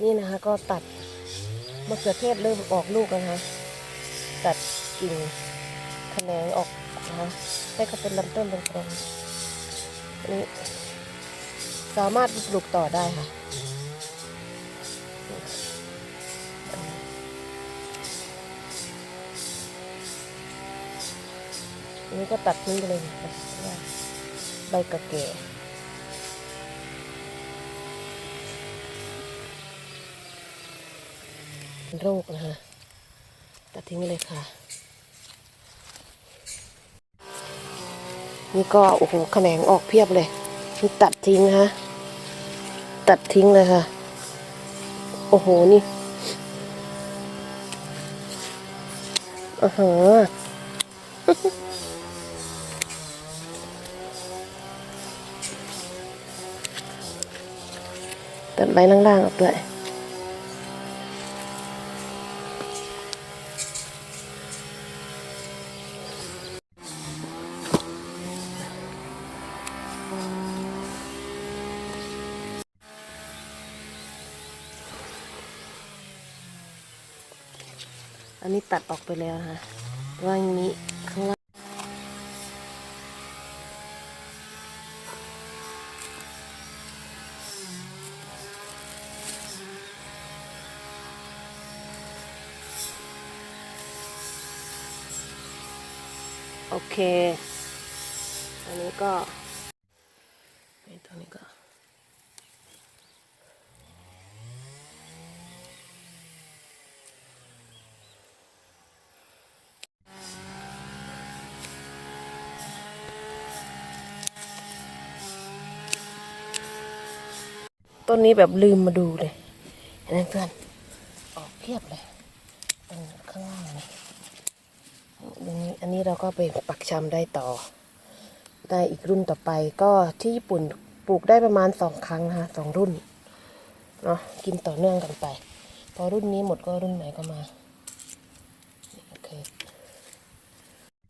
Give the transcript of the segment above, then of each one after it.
นี่นะคะ ก็ตัดมะเขือเทศเริ่มออกลูกแล้วนะคะตัดกิ่งแขนงออกนะคะให้เขาเป็นลำต้นตรงๆอันนี้ สามารถปลูกต่อได้ค่ะอันนี้ก็ตัดทิ้งไปเลยใบกระเกะ เป็นโรคนะคะตัดทิ้งไปเลยค่ะ นี่ก็โอ้โหแขนงออกเพียบเลยนี่ตัดทิ้งนะคะตัดทิ้งเลยค่ะ โอ้โหนี่อ่าฮะตัดใบล่างๆออกด้วย อันนี้ตัดออกไปแล้วนะคะแต่ว่าอย่างนี้ข้างล่างโอเค อันนี้ก็นี่ตรงนี้ก็ ต้นนี้แบบลืมมาดูเลยเห็นไหมเพื่อนออกเพียบเลยตรงข้างล่างนี่ตรงนี้อันนี้เราก็ไปปักชำได้ต่อ ได้อีกรุ่นต่อไปก็ที่ญี่ปุ่นปลูกได้ประมาณสองครั้งนะคะสองรุ่นเนาะกินต่อเนื่องกันไป พอรุ่นนี้หมดก็รุ่นใหม่ก็มาโอเค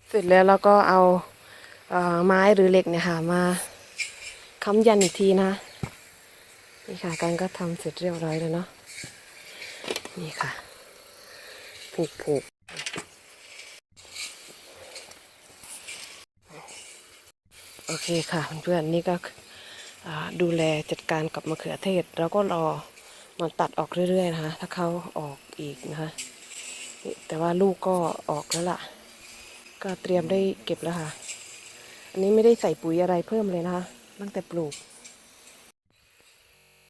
เสร็จแล้วเราก็เอาเอ่อไม้หรือเหล็กเนี่ยค่ะมาค้ำยันอีกทีนะ นี่ค่ะการก็ทำเสร็จเรียบร้อยแล้วเนาะนี่ค่ะ ผูกผูกโอเคค่ะเพื่อนๆนี่ก็ดูแลจัดการกับมะเขือเทศ แล้วก็รอมันตัดออกเรื่อยๆนะคะ ถ้าเขาออกอีกนะคะแต่ว่าลูกก็ออกแล้วล่ะ ก็เตรียมได้เก็บแล้วค่ะ อันนี้ไม่ได้ใส่ปุ๋ยอะไรเพิ่มเลยนะคะ ตั้งแต่ปลูก